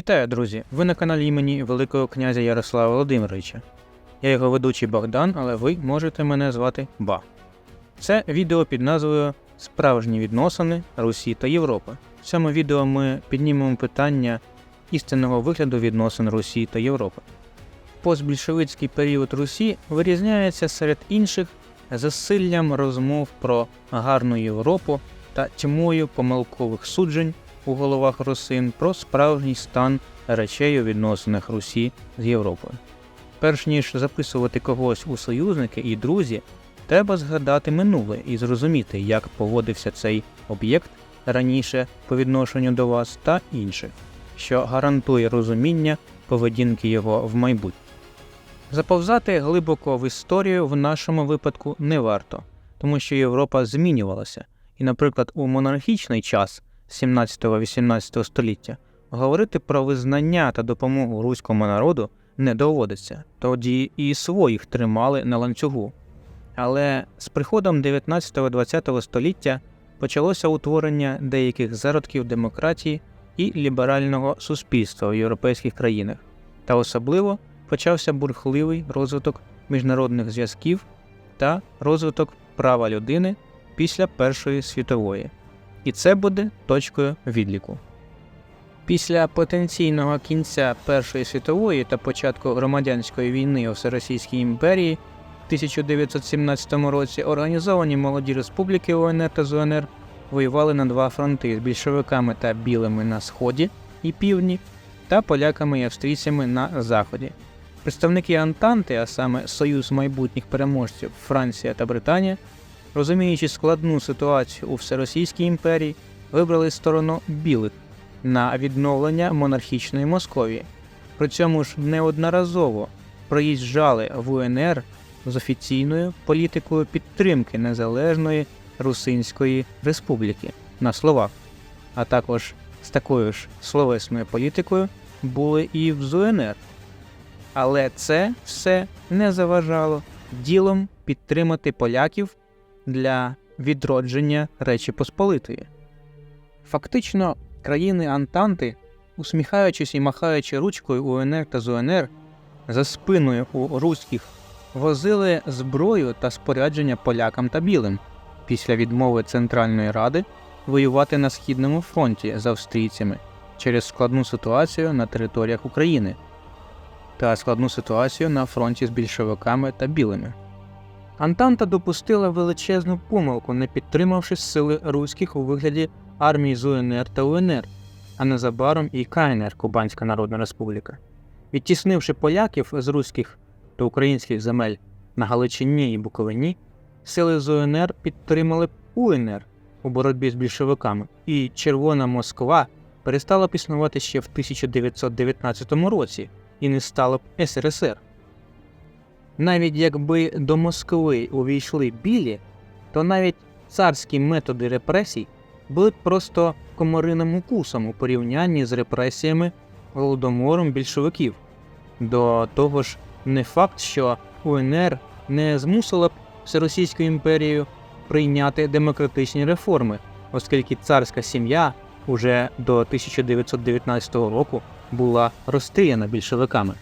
Вітаю, друзі! Ви на каналі імені Великого князя Ярослава Володимировича. Я його ведучий Богдан, але ви можете мене звати Ба. Це відео під назвою Справжні відносини Русі та Європи. В цьому відео ми піднімемо питання істинного вигляду відносин Русі та Європи. Постбільшовицький період Русі вирізняється серед інших засиллям розмов про гарну Європу та тьмою помилкових суджень у головах русин про справжній стан речей у відносинах Русі з Європою. Перш ніж записувати когось у союзники і друзі, треба згадати минуле і зрозуміти, як поводився цей об'єкт раніше по відношенню до вас та інших, що гарантує розуміння поведінки його в майбутньому. Заповзати глибоко в історію в нашому випадку не варто, тому що Європа змінювалася, і, наприклад, у монархічний час 17-18 століття говорити про визнання та допомогу руському народу не доводиться, тоді і своїх тримали на ланцюгу. Але з приходом 19-20 століття почалося утворення деяких зародків демократії і ліберального суспільства в європейських країнах, та особливо почався бурхливий розвиток міжнародних зв'язків та розвиток права людини після Першої світової. І це буде точкою відліку. Після потенційного кінця Першої світової та початку громадянської війни у Всеросійській імперії в 1917 році організовані молоді республіки УНР та ЗУНР воювали на два фронти з більшовиками та білими на сході і півдні та поляками і австрійцями на заході. Представники Антанти, а саме Союз майбутніх переможців Франція та Британія, розуміючи складну ситуацію у Всеросійській імперії, вибрали сторону білих на відновлення монархічної Московії. При цьому ж неодноразово проїжджали в УНР з офіційною політикою підтримки Незалежної Русинської Республіки на словах, а також з такою ж словесною політикою були і в ЗУНР. Але це все не заважало ділом підтримати поляків для відродження Речі Посполитої. Фактично, країни Антанти, усміхаючись і махаючи ручкою УНР та ЗУНР, за спиною у руських возили зброю та спорядження полякам та білим після відмови Центральної Ради воювати на Східному фронті з австрійцями через складну ситуацію на територіях України та складну ситуацію на фронті з більшовиками та білими. Антанта допустила величезну помилку, не підтримавши сили руських у вигляді армії з УНР та УНР, а незабаром і КНР Кубанська Народна Республіка. Відтіснивши поляків з руських та українських земель на Галичині і Буковині, сили з УНР підтримали УНР у боротьбі з більшовиками, і Червона Москва перестала б існувати ще в 1919 році і не стало б СРСР. Навіть якби до Москви увійшли білі, то навіть царські методи репресій були б просто комариним укусом у порівнянні з репресіями голодомором більшовиків. До того ж, не факт, що УНР не змусила б Всеросійську імперію прийняти демократичні реформи, оскільки царська сім'я уже до 1919 року була розстріляна більшовиками.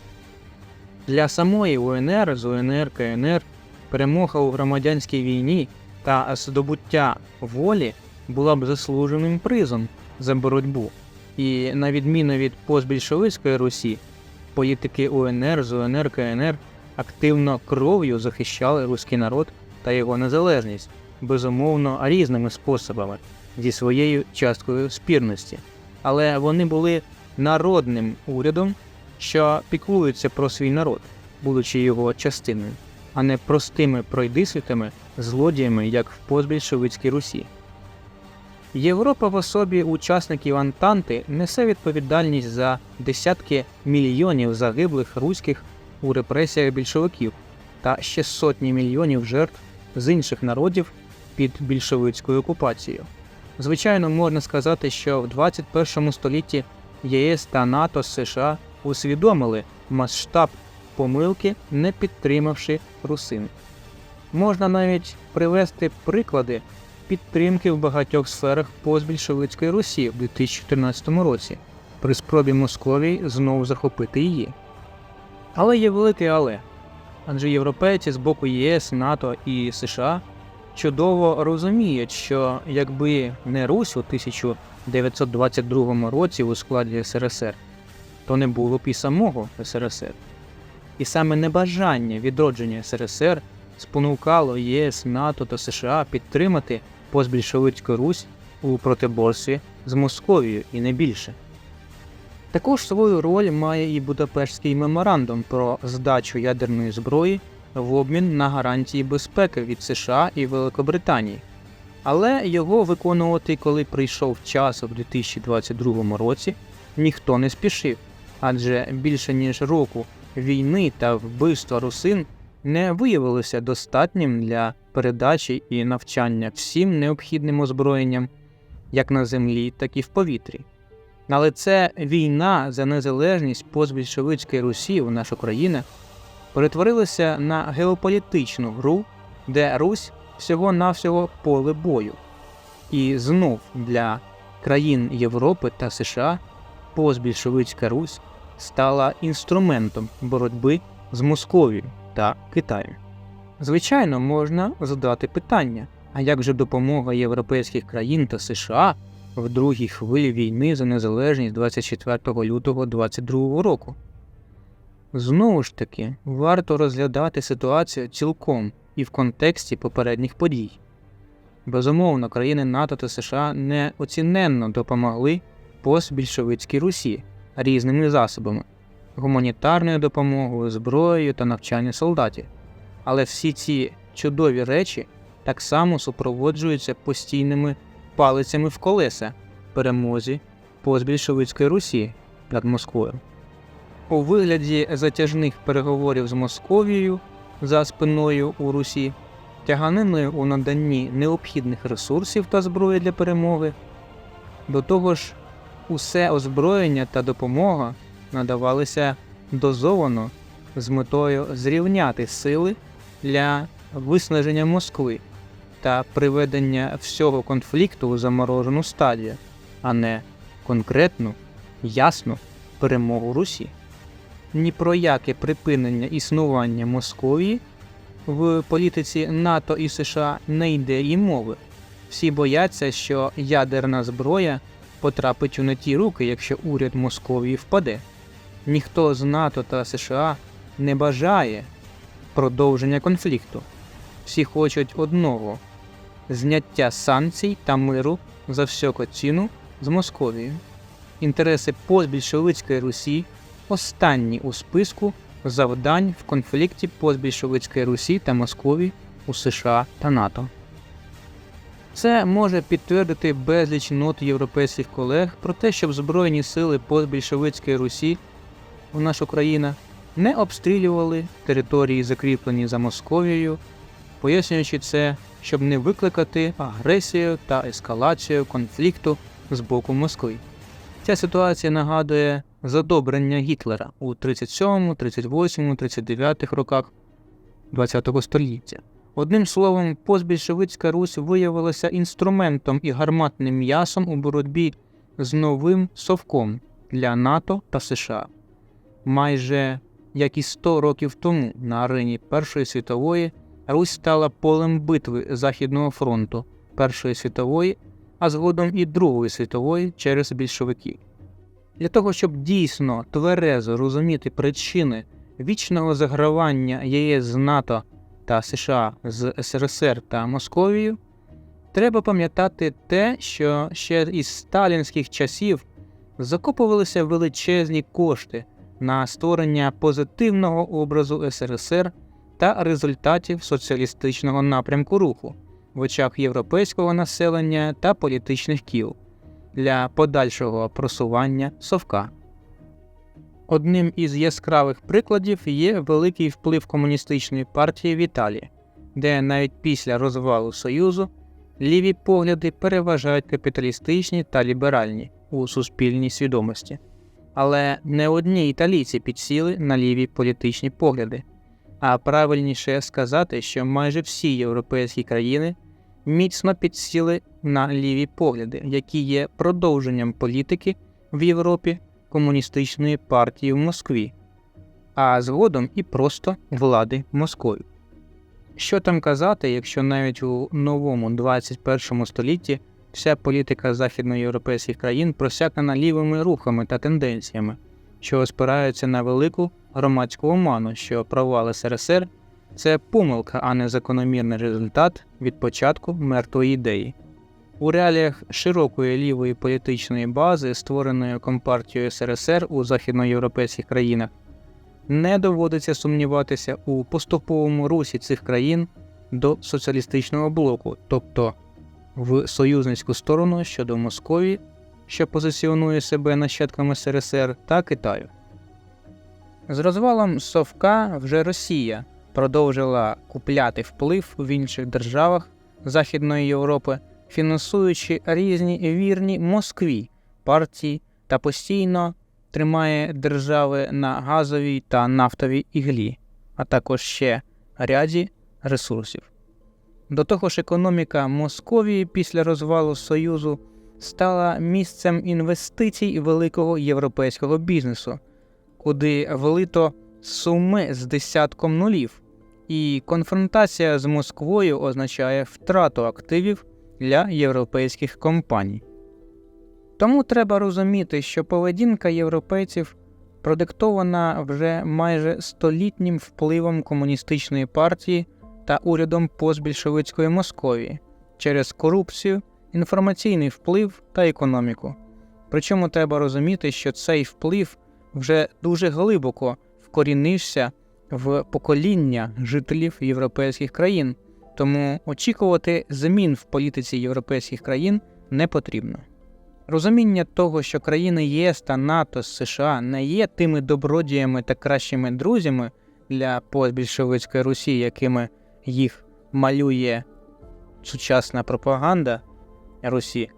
Для самої УНР з УНР КНР перемога у громадянській війні та здобуття волі була б заслуженим призом за боротьбу. І на відміну від постбільшовицької Русі, політики УНР з УНР КНР активно кров'ю захищали руський народ та його незалежність, безумовно різними способами зі своєю часткою спірності. Але вони були народним урядом, що піклується про свій народ, будучи його частиною, а не простими пройдисвітами, злодіями, як в постбільшовицькій Русі. Європа в особі учасників Антанти несе відповідальність за десятки мільйонів загиблих руських у репресіях більшовиків та ще сотні мільйонів жертв з інших народів під більшовицькою окупацією. Звичайно, можна сказати, що в 21 столітті ЄС та НАТО США усвідомили масштаб помилки, не підтримавши русин. Можна навіть привести приклади підтримки в багатьох сферах постбільшовицької Русі в 2014 році, при спробі Московії знову захопити її. Але є велике але. Адже європейці з боку ЄС, НАТО і США чудово розуміють, що якби не Русь у 1922 році у складі СРСР, то не було б і самого СРСР. І саме небажання відродження СРСР спонукало ЄС, НАТО та США підтримати постбільшовицьку Русь у протиборстві з Московією і не більше. Також свою роль має і Будапештський меморандум про здачу ядерної зброї в обмін на гарантії безпеки від США і Великобританії. Але його виконувати, коли прийшов час у 2022 році, ніхто не спішив, адже більше ніж року війни та вбивства русин не виявилося достатнім для передачі і навчання всім необхідним озброєнням, як на землі, так і в повітрі. Але це війна за незалежність постбільшовицької Русі у нашу країну перетворилася на геополітичну гру, де Русь всього-навсього поле бою. І знов для країн Європи та США постбільшовицька Русь стала інструментом боротьби з Московією та Китаєм. Звичайно, можна задати питання: а як же допомога європейських країн та США в другій хвилі війни за незалежність 24 лютого 2022 року? Знову ж таки, варто розглядати ситуацію цілком і в контексті попередніх подій. Безумовно, країни НАТО та США неоціненно допомогли постбільшовицькій Русі різними засобами гуманітарною допомогою, зброєю та навчанням солдатів. Але всі ці чудові речі так само супроводжуються постійними палицями в колеса перемозі постбільшовицької Русі над Москвою. У вигляді затяжних переговорів з Московією за спиною у Русі, тяганиною у наданні необхідних ресурсів та зброї для перемоги. До того ж, усе озброєння та допомога надавалися дозовано з метою зрівняти сили для виснаження Москви та приведення всього конфлікту у заморожену стадію, а не конкретну, ясну перемогу Русі. Ні про яке припинення існування Московії в політиці НАТО і США не йде і мови. Всі бояться, що ядерна зброя потрапить у не ті руки, якщо уряд Московії впаде. Ніхто з НАТО та США не бажає продовження конфлікту. Всі хочуть одного зняття санкцій та миру за всяку ціну з Московією. Інтереси постбільшовицької Русі останні у списку завдань в конфлікті постбільшовицької Русі та Московії у США та НАТО. Це може підтвердити безліч нот європейських колег про те, щоб Збройні сили постбільшовицької Русі у нашу країну не обстрілювали території, закріплені за Московією, пояснюючи це, щоб не викликати агресію та ескалацію конфлікту з боку Москви. Ця ситуація нагадує задобрення Гітлера у 37, 38, 39 роках ХХ століття. Одним словом, постбільшовицька Русь виявилася інструментом і гарматним м'ясом у боротьбі з новим совком для НАТО та США. Майже як і 100 років тому на арені Першої світової Русь стала полем битви Західного фронту Першої світової, а згодом і Другої світової через більшовиків. Для того, щоб дійсно тверезо розуміти причини вічного загравання ЄС з НАТО та США з СРСР та Московією, треба пам'ятати те, що ще із сталінських часів закопувалися величезні кошти на створення позитивного образу СРСР та результатів соціалістичного напрямку руху в очах європейського населення та політичних кіл для подальшого просування совка. Одним із яскравих прикладів є великий вплив комуністичної партії в Італії, де навіть після розвалу Союзу ліві погляди переважають капіталістичні та ліберальні у суспільній свідомості. Але не одні італійці підсіли на ліві політичні погляди, а правильніше сказати, що майже всі європейські країни міцно підсіли на ліві погляди, які є продовженням політики в Європі комуністичної партії в Москві, а згодом і просто влади Москвою. Що там казати, якщо навіть у новому 21 столітті вся політика західноєвропейських країн просякнена лівими рухами та тенденціями, що спираються на велику громадську оману, що провал СРСР це помилка, а не закономірний результат від початку мертвої ідеї. У реаліях широкої лівої політичної бази, створеної Компартією СРСР у західноєвропейських країнах, не доводиться сумніватися у поступовому русі цих країн до соціалістичного блоку, тобто в союзницьку сторону щодо Московії, що позиціонує себе нащадками СРСР, та Китаю. З розвалом Совка вже Росія продовжила купляти вплив в інших державах Західної Європи, фінансуючи різні вірні Москві партії та постійно тримає держави на газовій та нафтовій іглі, а також ще ряді ресурсів. До того ж, економіка Московії після розвалу Союзу стала місцем інвестицій великого європейського бізнесу, куди влито суми з десятком нулів, і конфронтація з Москвою означає втрату активів для європейських компаній. Тому треба розуміти, що поведінка європейців продиктована вже майже столітнім впливом комуністичної партії та урядом постбільшовицької Московії через корупцію, інформаційний вплив та економіку. Причому треба розуміти, що цей вплив вже дуже глибоко вкорінився в покоління жителів європейських країн, тому очікувати змін в політиці європейських країн не потрібно. Розуміння того, що країни ЄС та НАТО з США не є тими добродіями та кращими друзями для постбільшовицької Русі, якими їх малює сучасна пропаганда Русі,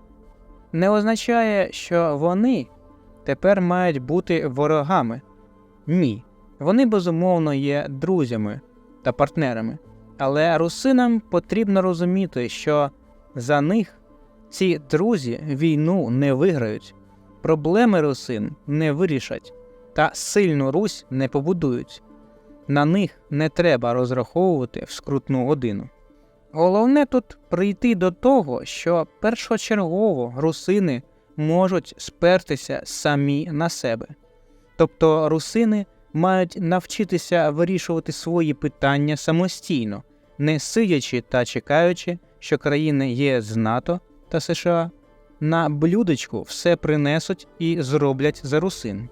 не означає, що вони тепер мають бути ворогами. Ні. Вони безумовно є друзями та партнерами. Але русинам потрібно розуміти, що за них ці друзі війну не виграють, проблеми русин не вирішать та сильну Русь не побудують. На них не треба розраховувати в скрутну годину. Головне тут прийти до того, що першочергово русини можуть спертися самі на себе. Тобто русини мають навчитися вирішувати свої питання самостійно, не сидячи та чекаючи, що країни ЄС з НАТО та США на блюдечку все принесуть і зроблять за русин.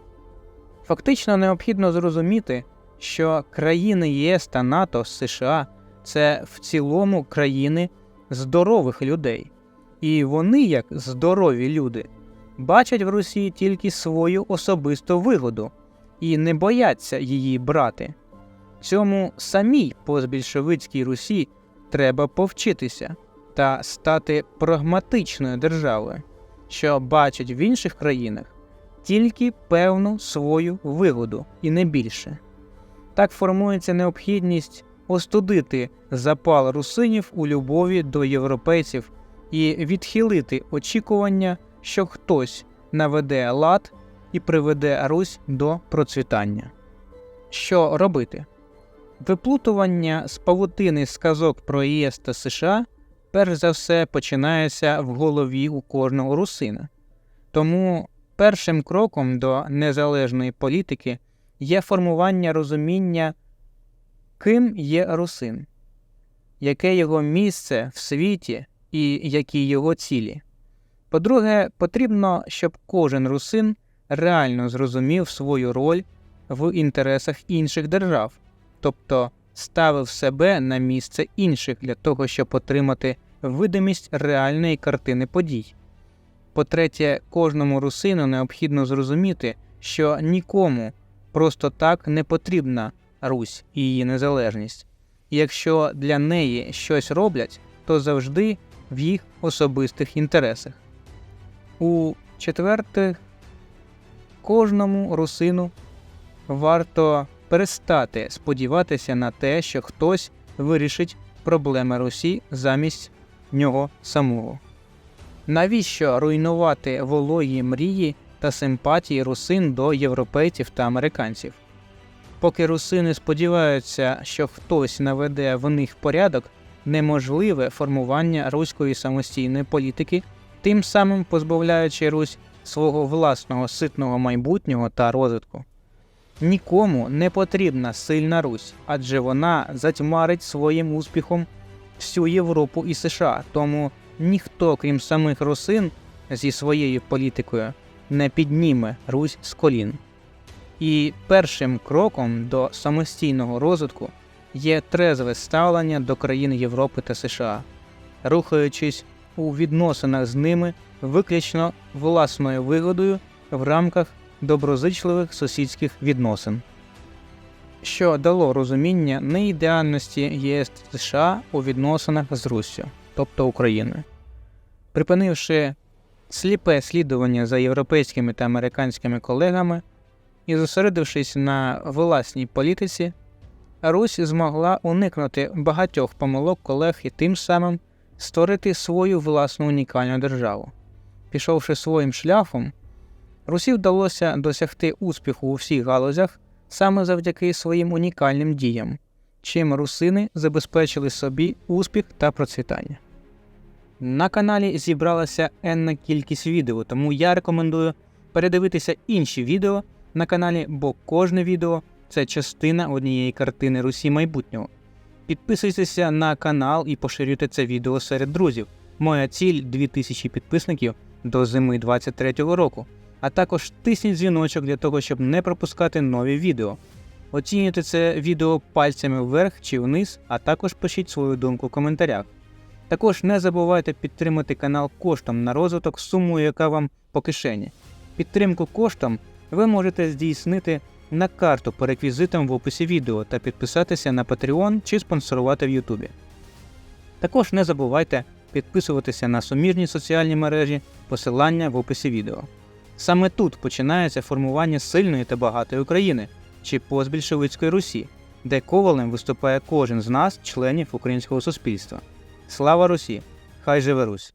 Фактично необхідно зрозуміти, що країни ЄС та НАТО з США це в цілому країни здорових людей, і вони, як здорові люди, бачать в Росії тільки свою особисту вигоду і не бояться її брати. Цьому самій постбільшовицькій Русі треба повчитися та стати прагматичною державою, що бачить в інших країнах тільки певну свою вигоду і не більше. Так формується необхідність остудити запал русинів у любові до європейців і відхилити очікування, що хтось наведе лад і приведе Русь до процвітання. Що робити? Виплутування з павутини сказок про ЄС та США перш за все починається в голові у кожного русина. Тому першим кроком до незалежної політики є формування розуміння, ким є русин, яке його місце в світі і які його цілі. По-друге, потрібно, щоб кожен русин реально зрозумів свою роль в інтересах інших держав, тобто ставив себе на місце інших для того, щоб отримати видимість реальної картини подій. По-третє, кожному русину необхідно зрозуміти, що нікому просто так не потрібна Русь і її незалежність, якщо для неї щось роблять, то завжди в їх особистих інтересах. У четвертих, кожному русину варто перестати сподіватися на те, що хтось вирішить проблеми Русі замість нього самого. Навіщо руйнувати вологі мрії та симпатії русин до європейців та американців. Поки русини сподіваються, що хтось наведе в них порядок, неможливе формування руської самостійної політики, тим самим позбавляючи Русь свого власного ситного майбутнього та розвитку. Нікому не потрібна сильна Русь, адже вона затьмарить своїм успіхом всю Європу і США, тому ніхто, крім самих русин, зі своєю політикою не підніме Русь з колін. І першим кроком до самостійного розвитку є трезве ставлення до країн Європи та США, рухаючись у відносинах з ними виключно власною вигодою в рамках доброзичливих сусідських відносин, що дало розуміння неідеальності ЄС США у відносинах з Руссю, тобто Україною. Припинивши сліпе слідування за європейськими та американськими колегами і зосередившись на власній політиці, Русь змогла уникнути багатьох помилок колег і тим самим створити свою власну унікальну державу. Пішовши своїм шляхом, Русі вдалося досягти успіху у всіх галузях саме завдяки своїм унікальним діям, чим русини забезпечили собі успіх та процвітання. На каналі зібралася енна кількість відео, тому я рекомендую передивитися інші відео на каналі, бо кожне відео це частина однієї картини Русі майбутнього. Підписуйтеся на канал і поширюйте це відео серед друзів. Моя ціль 2000 підписників до зими 23-го року, а також тисніть дзвіночок для того, щоб не пропускати нові відео. Оцінюйте це відео пальцями вверх чи вниз, а також пишіть свою думку в коментарях. Також не забувайте підтримати канал коштом на розвиток сумою, яка вам по кишені. Підтримку коштом ви можете здійснити на карту по реквізитам в описі відео та підписатися на Patreon чи спонсорувати в Ютубі. Також не забувайте підписуватися на суміжні соціальні мережі, посилання в описі відео. Саме тут починається формування сильної та багатої України чи постбільшовицької Русі, де ковалем виступає кожен з нас, членів українського суспільства. Слава Русі! Хай живе Русь!